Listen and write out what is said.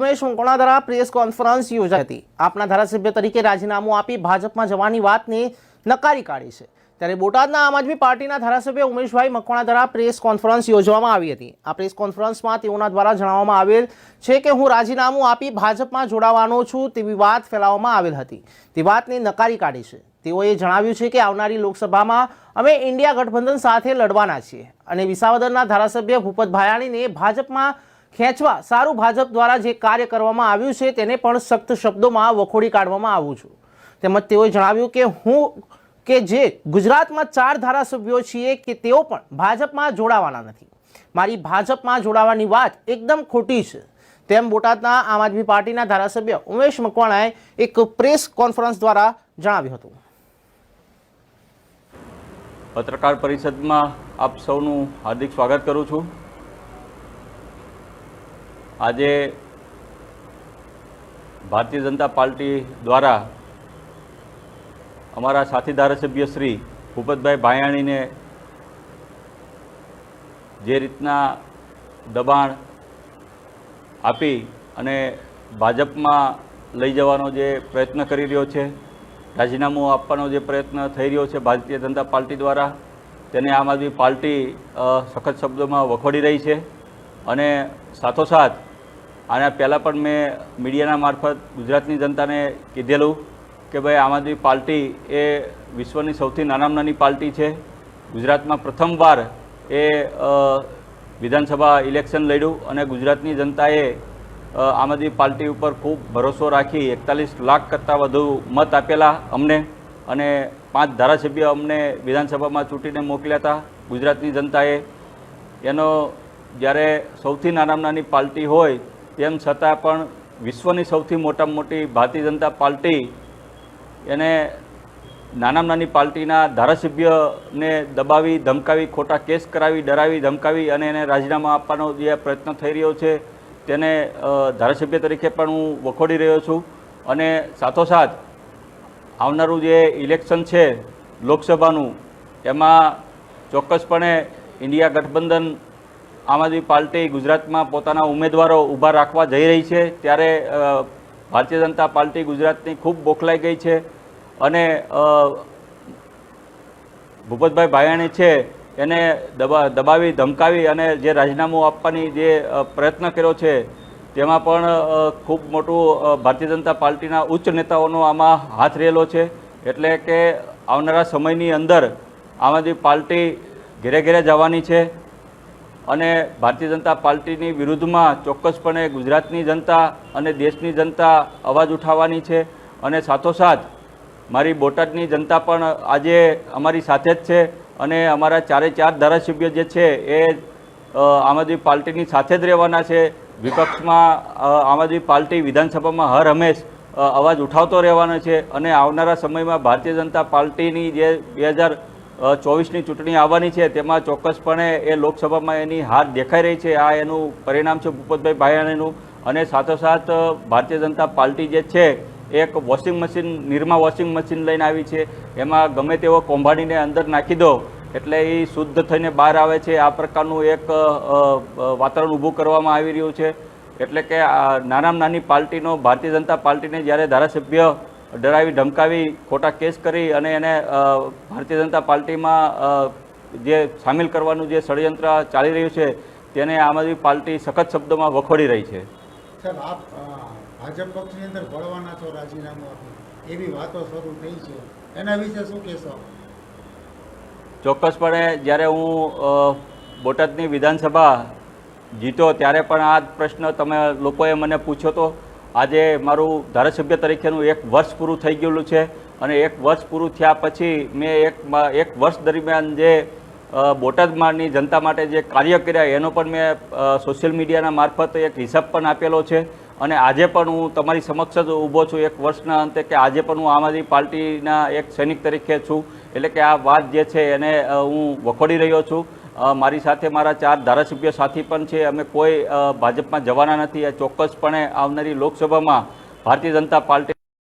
ઉમેશ મકવાણા દ્વારા press conference યોજાઈ હતી. આપના ધારાસભ્ય તરીકે રાજીનામું આપી ભાજપમાં જવાની વાતને નકારી કાઢી છે. ત્યારે બોટાદના આમ આદમી પાર્ટીના ધારાસભ્ય ઉમેશભાઈ મકવાણા દ્વારા પ્રેસ કોન્ફરન્સ યોજવામાં આવી હતી. આ પ્રેસ કોન્ફરન્સમાં તેઓના દ્વારા જણાવવામાં આવેલ છે કે હું રાજીનામું આપી ભાજપમાં જોડાવાનો છું તેવી વાત ફેલાવવામાં આવેલ હતી. તે વાતને નકારી કાઢી છે. તેઓએ જણાવ્યું છે કે આવનારી લોકસભામાં અમે ઇન્ડિયા ગઠબંધન સાથે લડવાના છીએ અને વિસાવદરના ધારાસભ્ય ભૂપત ભાયાણીને ભાજપમાં ખેંચવા સારું ભાજપ દ્વારા જે કાર્ય કરવામાં આવ્યું છે તેને પણ સખ્ત શબ્દોમાં વખોડી કાઢવામાં આવું છું. તેમજ તેઓએ જણાવ્યું કે હું કે જે ગુજરાતમાં ચાર ધારાસભ્યો છીએ કે તેઓ પણ ભાજપમાં જોડાવાના નથી. મારી ભાજપમાં જોડાવાની વાત એકદમ ખોટી છે. તેમ બોટાદના આમ આદમી પાર્ટીના ધારાસભ્ય ઉમેશ મકવાણાએ એક પ્રેસ કોન્ફરન્સ દ્વારા જણાવ્યું હતું. પત્રકાર પરિષદમાં આપ સૌનું હાર્દિક સ્વાગત કરું છું. આજે ભારતીય જનતા પાર્ટી દ્વારા અમારા સાથી ધારાસભ્ય શ્રી ભૂપતભાઈ ભાયાણીને જે રીતના દબાણ આપી અને ભાજપમાં લઈ જવાનો જે પ્રયત્ન કરી રહ્યો છે, રાજીનામું આપવાનો જે પ્રયત્ન થઈ રહ્યો છે ભારતીય જનતા પાર્ટી દ્વારા, તેને આમ આદમી પાર્ટી સખત શબ્દોમાં વખોડી રહી છે અને સાથોસાથ આના પહેલાં પણ મેં મીડિયાના મારફત ગુજરાતની જનતાને કીધેલું કે ભાઈ, આમ આદમી પાર્ટી એ વિશ્વની સૌથી નાનામાં નાની પાર્ટી છે. ગુજરાતમાં પ્રથમવાર એ વિધાનસભા ઇલેક્શન લડ્યું અને ગુજરાતની જનતાએ આમ આદમી પાર્ટી ઉપર ખૂબ ભરોસો રાખી એકતાલીસ લાખ કરતાં વધુ મત આપેલા અમને અને પાંચ ધારાસભ્ય અમને વિધાનસભામાં ચૂંટીને મોકલ્યા હતા. ગુજરાતની જનતાએ એનો જ્યારે સૌથી નાનામાં નાની પાર્ટી હોય તેમ છતાં પણ વિશ્વની સૌથી મોટામાં મોટી ભારતીય જનતા પાર્ટી એને નાનામાં નાની પાર્ટીના ધારાસભ્યને દબાવી, ધમકાવી, ખોટા કેસ કરાવી, ડરાવી, ધમકાવી અને એને રાજીનામા આપવાનો જે પ્રયત્ન થઈ રહ્યો છે તેને ધારાસભ્ય તરીકે પણ હું વખોડી રહ્યો છું. અને સાથોસાથ આવનારું જે ઇલેક્શન છે લોકસભાનું, એમાં ચોક્કસપણે ઇન્ડિયા ગઠબંધન આમ આદમી પાર્ટી ગુજરાતમાં પોતાના ઉમેદવારો ઊભા રાખવા જઈ રહી છે. ત્યારે ભારતીય જનતા પાર્ટી ગુજરાતની ખૂબ બોખલાઈ ગઈ છે. અને ભૂપતભાઈ ભાયાણી છે, એને દબા, દબાવી, ધમકાવી અને જે રાજીનામું આપવાની જે પ્રયત્ન કર્યો છે, તેમાં પણ ખૂબ મોટું ભારતીય જનતા પાર્ટીના ઉચ્ચ નેતાઓનો આમાં હાથ રહેલો છે. એટલે કે આવનારા સમયની અંદર આમ આદમી પાર્ટી ઘેરે ઘેરે જવાની છે. અને ભારતીય જનતા પાર્ટીની વિરુદ્ધમાં ચોક્કસપણે ગુજરાતની જનતા અને દેશની જનતા અવાજ ઉઠાવવાની છે. અને સાથોસાથ મારી બોટાદની જનતા પણ આજે અમારી સાથે જ છે અને અમારા ચારે ચાર ધારાસભ્ય જે છે એ આમ આદમી પાર્ટીની સાથે જ રહેવાના છે. વિપક્ષમાં આમ આદમી પાર્ટી વિધાનસભામાં હર હંમેશ અવાજ ઉઠાવતો રહેવાનો છે. અને આવનારા સમયમાં ભારતીય જનતા પાર્ટીની જે બે હજાર ચોવીસની ચૂંટણી આવવાની છે, તેમાં ચોક્કસપણે એ લોકસભામાં એની હાર દેખાઈ રહી છે. આ એનું પરિણામ છે ભૂપતભાઈ ભાયાણીનું. અને સાથોસાથ ભારતીય જનતા પાર્ટી જે છે, એક washing machine, Nirma washing machine લઈને આવી છે. એમાં ગમે તેવો કોંભાડીને અંદર નાખી દો, એટલે એ શુદ્ધ થઈને બહાર આવે છે. આ પ્રકારનું એક વાતાવરણ ઊભું કરવામાં આવી રહ્યું છે. એટલે કે આ નાનામાં નાની પાર્ટીનો, ભારતીય જનતા પાર્ટીને જ્યારે ધારાસભ્ય ડરાવી ધમકાવી ખોટા કેસ કરી અને એને ભારતીય જનતા પાર્ટીમાં જે સામેલ કરવાનું જે ષડયંત્ર ચાલી રહ્યું છે તેને આમ આદમી પાર્ટી સખત શબ્દોમાં વખોડી રહી છે. સાહેબ આપ ભાજપ પક્ષની અંદર ભળવાના છો રાજીનામું એવી વાતો શરૂ થઈ છે. એના વિશે શું કહેશો? ચોક્કસપણે જ્યારે હું બોટાદની વિધાનસભા જીતો ત્યારે પણ આ પ્રશ્ન તમે લોકોએ મને પૂછ્યો હતો આજે મારું ધારાસભ્ય તરીકેનું એક વર્ષ પૂરું થઈ ગયેલું છે અને એક વર્ષ પૂરું થયા પછી મેં એક એક વર્ષ દરમિયાન જે બોટાદમાંની જનતા માટે જે કાર્ય કર્યા એનો પણ મેં સોશિયલ મીડિયાના મારફત એક હિસાબ પણ આપેલો છે. અને આજે પણ હું તમારી સમક્ષ જ ઊભો છું એક વર્ષના અંતે કે આજે પણ હું આમ આદમી પાર્ટીના એક સૈનિક તરીકે છું. એટલે કે આ વાત જે છે એને હું વખોડી રહ્યો છું. મારી સાથે મારા ચાર ધારાસભ્ય સાથી પણ છે. અમે કોઈ ભાજપમાં જવાના નથી. ચોક્કસપણે આવનારી લોકસભામાં ભારતીય જનતા પાર્ટી